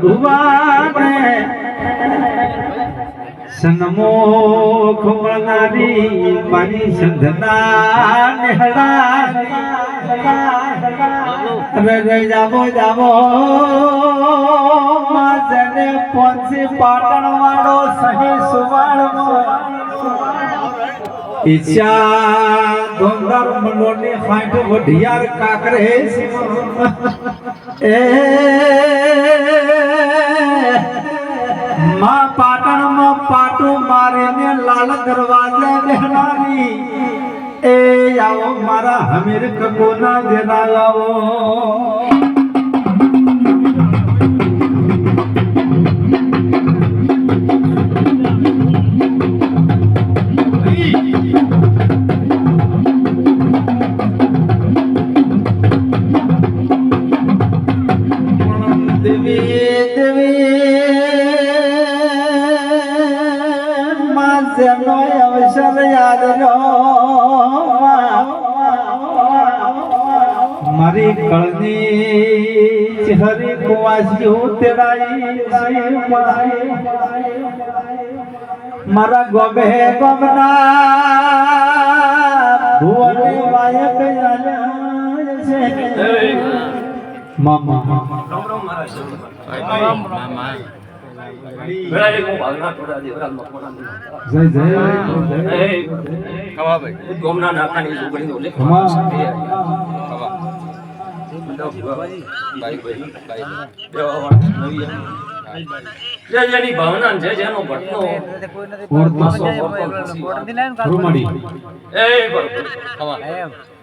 ભુવાને સન્મુખ મળનારી મારી સંધના નેહડા અરે રે જાવો જાવો માજને પોંચી પાટણ વાળો સહી સુવાળમાં ઈચ્છા ધોંધાર મનોની ફાંટ વઢિયાર કાકરે. એ पाटू मारे ने लाल दरवाजे दहनारी ए आओ मारा हमीर ककोना देना आओ देवी देवी માસનો અવસર યાદ રો મારી કળની હરી કુવાસી હું તેરાઈ મારા ગોબે ગોમના ભુવને વાયક છે મામા જય જય ગોમના નાખાની છોકરીનો ઉલ્લેખ જે જેની ભાવના છે જેનો ભટનો